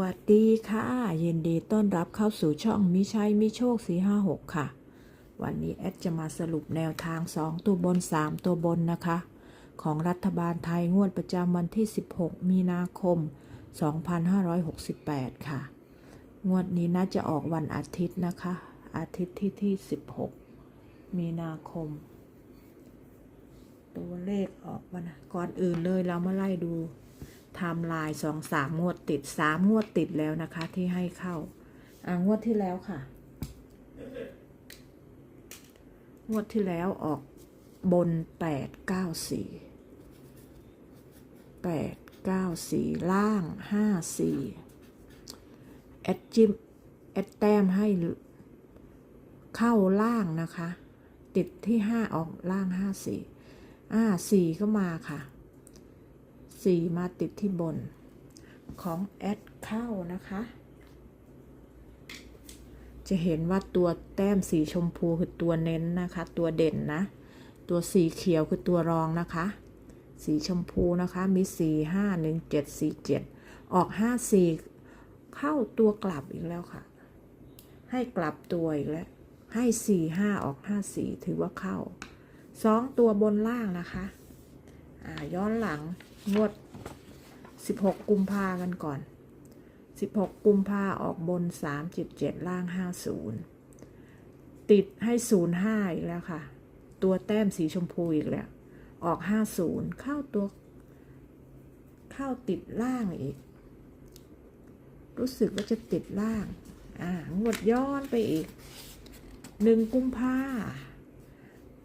วัสดีค่ะ ยินดีต้อนรับเข้าสู่ช่องมิชัยมิโชค 456 ค่ะ วันนี้แอดจะมาสรุปแนวทาง 2 ตัวบน 3 ตัวบนนะคะ ของรัฐบาลไทยงวดประจำวันที่ 16 มีนาคม 2568 ค่ะ งวดนี้น่าจะออกวันอาทิตย์นะคะ อาทิตย์ที่ที่ 16 มีนาคม ตัวเลขออกวันก่อนอื่นเลยเรามาไล่ดู ไทม์ไลน์สองสามงวดติดสามงวดติดแล้วนะคะ ที่ให้เข้าอ่างวดที่แล้วค่ะ งวดที่แล้วออกบนแปดเก้าสี่แปดเก้าสี่ล่างห้าสี่แอดจิมแอดแต้มให้เข้าล่างนะคะ ติดที่ห้าออกล่างห้าสี่อ่าสี่ก็มาค่ะ สี่มาติดที่บนของแอดเข้านะคะ จะเห็นว่าตัวแต้มสีชมพูคือตัวเน้นนะคะ ตัวเด่นนะ ตัวสีเขียวคือตัวรองนะคะ สีชมพูนะคะมีสี่ห้าหนึ่งเจ็ดสี่เจ็ดออกห้าสี่เข้าตัวกลับอีกแล้วค่ะ ให้กลับตัวอีกแล้ว ให้สี่ห้าออกห้าสี่ถือว่าเข้าสองตัวบนล่างนะคะ ย้อนหลังงวด 16 กุมภากันก่อน 16 กุมภาออกบน 377 ล่าง 50 ติดให้ 05 อีกแล้วค่ะ ตัวแต้มสีชมพูอีกแล้ว ออก 50 เข้าตัว เข้าติดล่างอีก รู้สึกว่าจะติดล่าง อ่างวดย้อนไปอีก 1 กุมภา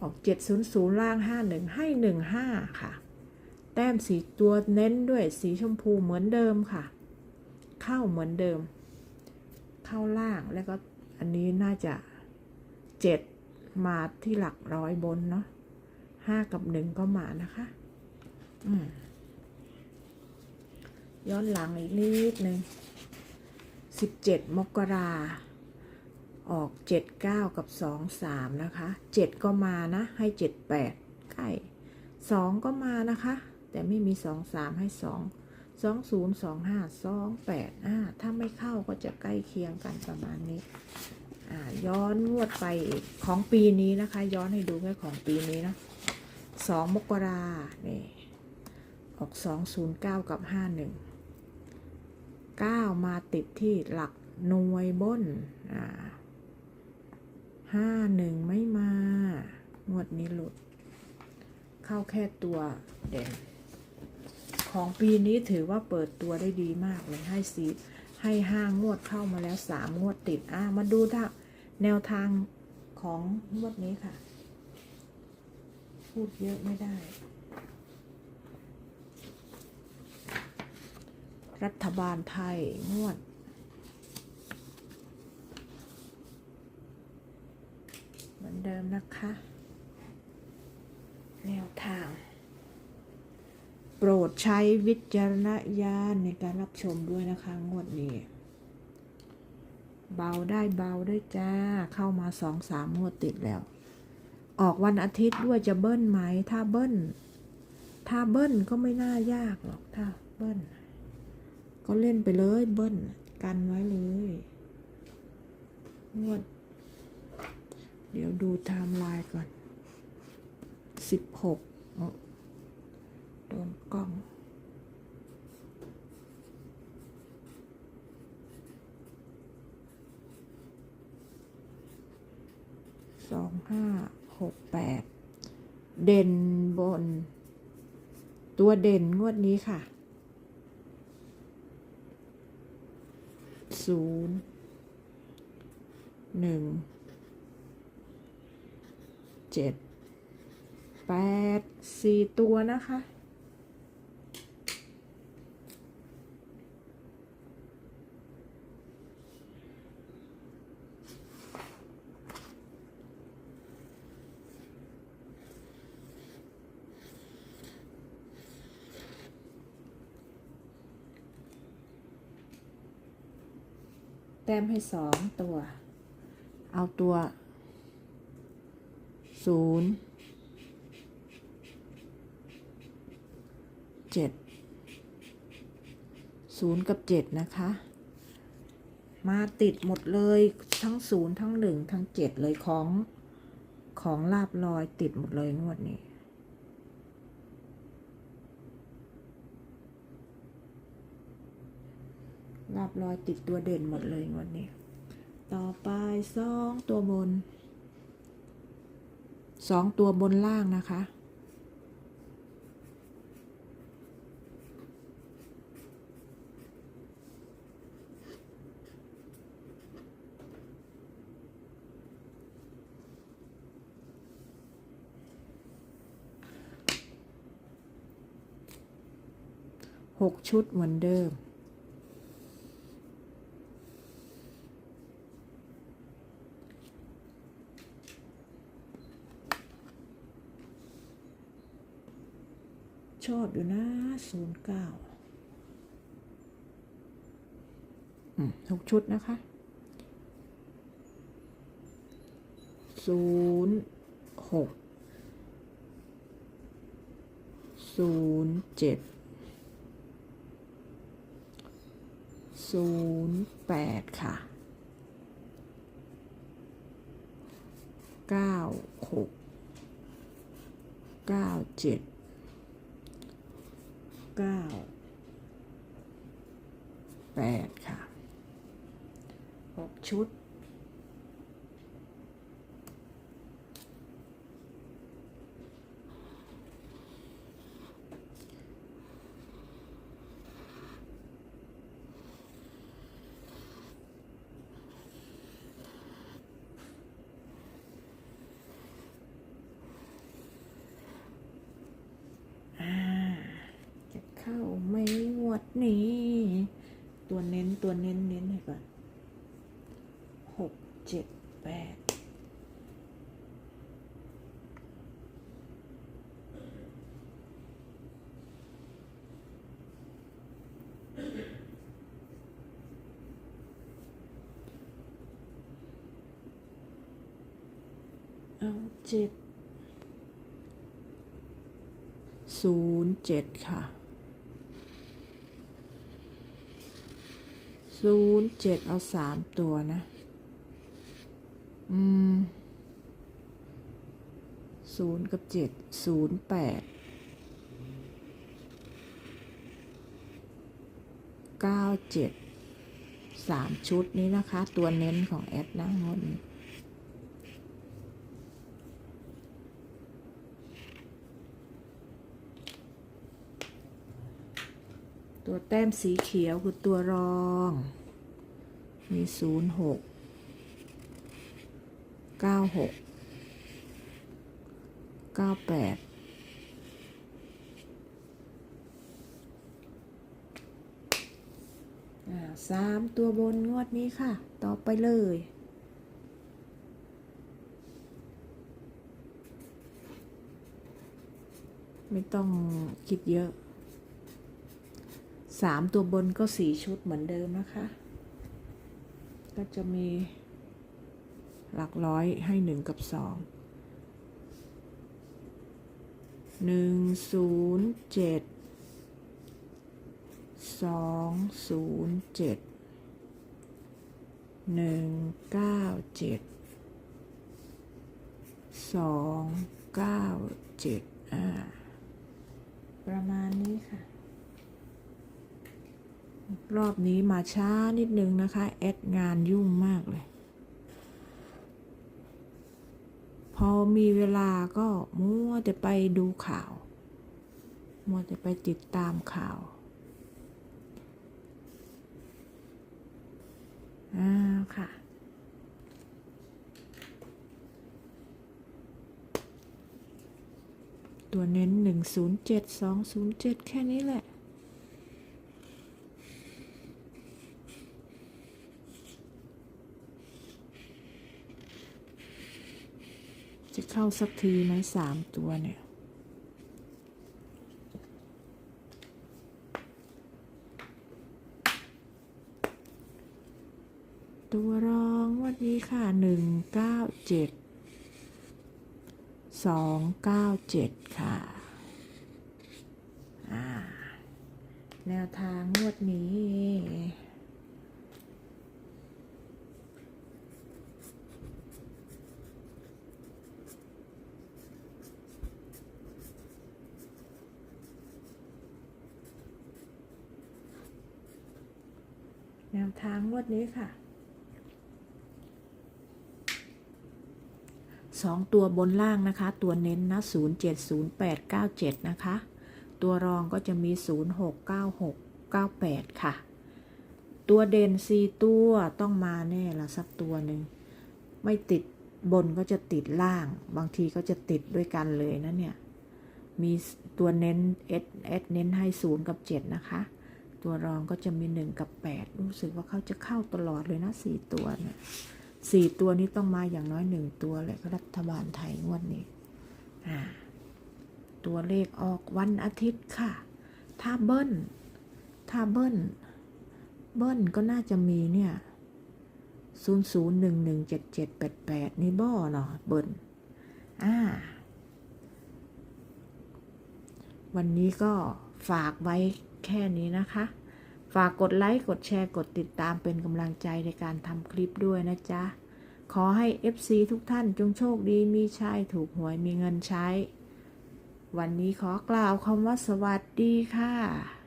ออก 700 ล่าง 51 ให้ 15 ค่ะ ต้มสีตัวเน้นด้วยสีชมพูเหมือนเดิมค่ะ เข้าเหมือนเดิม เข้าล่างแล้วก็อันนี้น่าจะเจ็ดมาที่หลักร้อยบนเนาะห้ากับหนึ่งก็มานะคะ อืมย้อนหลังอีกนิดหนึ่งสิบเจ็ดมกราออกเจ็ดเก้ากับสองสามนะคะเจ็ดก็มานะ ให้เจ็ดแปดใกล้สองก็มานะคะ แต่ไม่มีสองสามให้สองสองศูนย์สองห้าสองแปดอ่าถ้าไม่เข้าก็จะใกล้เคียงกันประมาณนี้อ่าย้อนงวดไปของปีนี้นะคะ ย้อนให้ดูแค่ของปีนี้นะสองมกราเนี่ยออกสองศูนย์เก้ากับห้าหนึ่งเก้ามาติดที่หลักหน่วยบนอ่าห้าหนึ่งไม่มางวดนี้หลุด เข้าแค่ตัวเด่น ของปีนี้ถือว่าเปิดตัวได้ดีมากเลยให้สีให้ห้างวดเข้ามาแล้วสามงวดติดอะมาดูถ้าแนวทางของงวดนี้ค่ะ พูดเยอะไม่ได้ รัฐบาลไทยงวดเหมือนเดิมนะคะ แนวทาง โปรดใช้วิจารณญาณในการรับชมด้วยนะคะงวดนี้ เบาได้เบาได้จ้า เข้ามาสองสามงวดติดแล้ว ออกวันอาทิตย์ด้วยจะเบิ้ลไหม ถ้าเบิ้ล ถ้าเบิ้ลก็ไม่น่ายากหรอกถ้าเบิ้ล ก็เล่นไปเลยเบิ้ลกันไว้เลย งวด เดี๋ยวดูไทม์ไลน์ก่อนสิบหก โดนกล้อง สองห้าหกแปด เด่นบน ตัวเด่นงวดนี้ค่ะศูนย์หนึ่งเจ็ดแปดสี่ตัวนะคะ แต้มให้สองตัว เอาตัวศูนย์เจ็ดศูนย์กับเจ็ดนะคะ มาติดหมดเลยทั้งศูนย์ทั้งหนึ่งทั้งเจ็ดเลยของของลาบลอยติดหมดเลยงวดนี้ ลาบลอยติดตัวเด่นหมดเลยงวดนี้ ต่อไปสองตัวบนสองตัวบนล่างนะคะหกชุดเหมือนเดิม ชอบอยู่นะศูนย์เก้าหกชุดนะคะศูนย์หกศูนย์เจ็ดศูนย์แปดค่ะเก้าหกเก้าเจ็ด เก้าแปดค่ะหกชุด จะ เข้าไหม่งวดนี้ ตัวเน้นตัวเน้นเน้นให้ก่อนหกเจ็ดแปดเอาเจ็ดศูนย์เจ็ดค่ะ ศูนย์เจ็ดเอาสามตัวนะ อืมศูนย์กับเจ็ดศูนย์แปดเก้าเจ็ดสามชุดนี้นะคะ ตัวเน้นของแอดนะงดนี้ ตัวแต้มสีเขียวคือตัวรอง มีศูนย์หกเก้าหกเก้าแปดสามตัวบนงวดนี้ค่ะ ต่อไปเลยไม่ต้องคิดเยอะ สามตัวบนก็สี่ชุดเหมือนเดิมนะคะ ก็จะมีหลักร้อยให้หนึ่งกับสองหนึ่งศูนย์เจ็ดสองศูนย์เจ็ดหนึ่งเก้าเจ็ดสองเก้าเจ็ดอ่าประมาณนี้ค่ะ รอบนี้มาช้านิดนึงนะคะ แอดงานยุ่งมากเลย พอมีเวลาก็มัวแต่ไปดูข่าว มัวแต่ไปติดตามข่าวอ่าค่ะตัวเน้นหนึ่งศูนย์เจ็ดสองศูนย์เจ็ดแค่นี้แหละ เข้าสักทีไหมสามตัวเนี่ย ตัวรองวันนี้ค่ะหนึ่งเก้าเจ็ดสองเก้าเจ็ดค่ะอ่าแนวทางงวดนี้ ว ทางงวดนี้ค่ะสองตัวบนล่างนะคะ ตัวเน้นนะศูนย์เจ็ดศูนย์แปดเก้าเจ็ดนะคะ ตัวรองก็จะมีศูนย์หกเก้าหกเก้าแปดค่ะ ตัวเด่นสี่ตัวต้องมาแน่ละสักตัวหนึ่ง ไม่ติดบนก็จะติดล่าง บางทีก็จะติดด้วยกันเลยนะเนี่ย มีตัวเน้น S S เน้นให้ศูนย์กับเจ็ดนะคะ ตัวรองก็จะมีหนึ่งกับแปดรู้สึกว่าเขาจะเข้าตลอดเลยนะสี่ตัวเนี่ยสี่ตัวนี้ต้องมาอย่างน้อยหนึ่งตัวเลยรัฐบาลไทยงวดนี้ตัวเลขออกวันอาทิตย์ค่ะ ถ้าเบิ้ล ถ้าเบิ้ล เบิ้ลก็น่าจะมีเนี่ยศูนย์ศูนย์หนึ่งหนึ่งเจ็ดเจ็ดแปดแปดนี่บ่เนาะเบิ้ลอ่า วันนี้ก็ฝากไว้ แค่นี้นะคะ ฝากกดไลค์กดแชร์กดติดตามเป็นกำลังใจในการทำคลิปด้วยนะจ๊ะ ขอให้ FC ทุกท่านจงโชคดีมีชัยถูกหวยมีเงินใช้ วันนี้ขอกล่าวคำว่าสวัสดีค่ะ